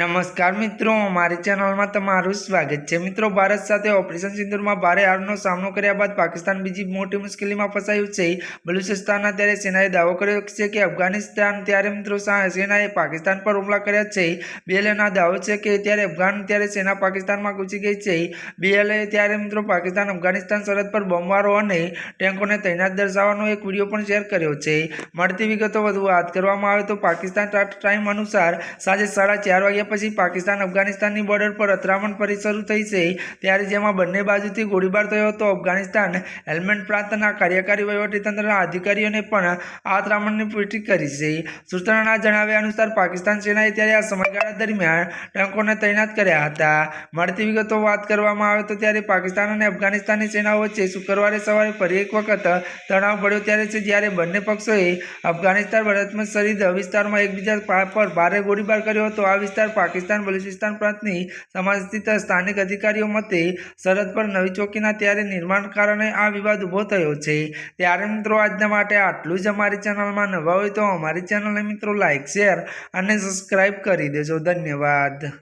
નમસ્કાર મિત્રો અમારી ચેનલમાં તમારું સ્વાગત છે. મિત્રો, ભારત સાથે ઓપરેશન સિંદુરમાં ભારે હારનો સામનો કર્યા બાદ પાકિસ્તાન બીજી મોટી મુશ્કેલીમાં ફસાયું છે. બલુચિસ્તાનના ત્યારે સેનાએ દાવો કર્યો છે કે અફઘાનિસ્તાન ત્યારે મિત્રો સેનાએ પાકિસ્તાન પર હુમલા કર્યા છે. બીએલએના દાવો છે કે ત્યારે અફઘાન, ત્યારે સેના પાકિસ્તાનમાં ઘૂસી ગઈ છે. બીએલએ ત્યારે મિત્રો, પાકિસ્તાન અફઘાનિસ્તાન સરહદ પર બોમ્બારો અને ટેન્કોને તૈનાત દર્શાવવાનો એક વીડિયો પણ શેર કર્યો છે. મળતી વિગતો વધુ વાત કરવામાં આવે તો પાકિસ્તાન ટાઈમ અનુસાર સાંજે સાડા ચાર વાગ્યા પછી પાકિસ્તાન અફઘાનિસ્તાનની બોર્ડર પર અથડામણ ફરી શરૂ થઈ છે. ત્યારે જેમાં બંને બાજુથી ગોળીબાર થયો હતો. અફઘાનિસ્તાન હેલ્મેટ પ્રાંતના કાર્યકારી વહીવટીતંત્રના અધિકારીઓને પણ આ અથડામણની પુષ્ટિ કરી છે. સૂત્રોના જણાવ્યા અનુસાર પાકિસ્તાન સેનાએ ત્યારે આ સમયગાળા દરમિયાન ટેન્કોને તૈનાત કર્યા હતા. મળતી વિગતો વાત કરવામાં આવે તો ત્યારે પાકિસ્તાન અને અફઘાનિસ્તાનની સેનાઓ વચ્ચે શુક્રવારે સવારે ફરી એક વખત તણાવ પડ્યો ત્યારે છે, જ્યારે બંને પક્ષોએ અફઘાનિસ્તાન ભારતમાં શરીદ વિસ્તારમાં એકબીજા પર ભારે ગોળીબાર કર્યો હતો. આ વિસ્તાર પાકિસ્તાન, બલુચિસ્તાન પ્રાંતની સમાજ સ્થાનિક અધિકારીઓ મતે સરહદ પર નવી ચોકીના ત્યારે નિર્માણ કારણે આ વિવાદ ઊભો થયો છે. ત્યારે મિત્રો, આજના માટે આટલું જ અમારી ચેનલમાં નવા હોય તો અમારી ચેનલને મિત્રો લાઇક શેર અને સબસ્ક્રાઈબ કરી દેજો. ધન્યવાદ.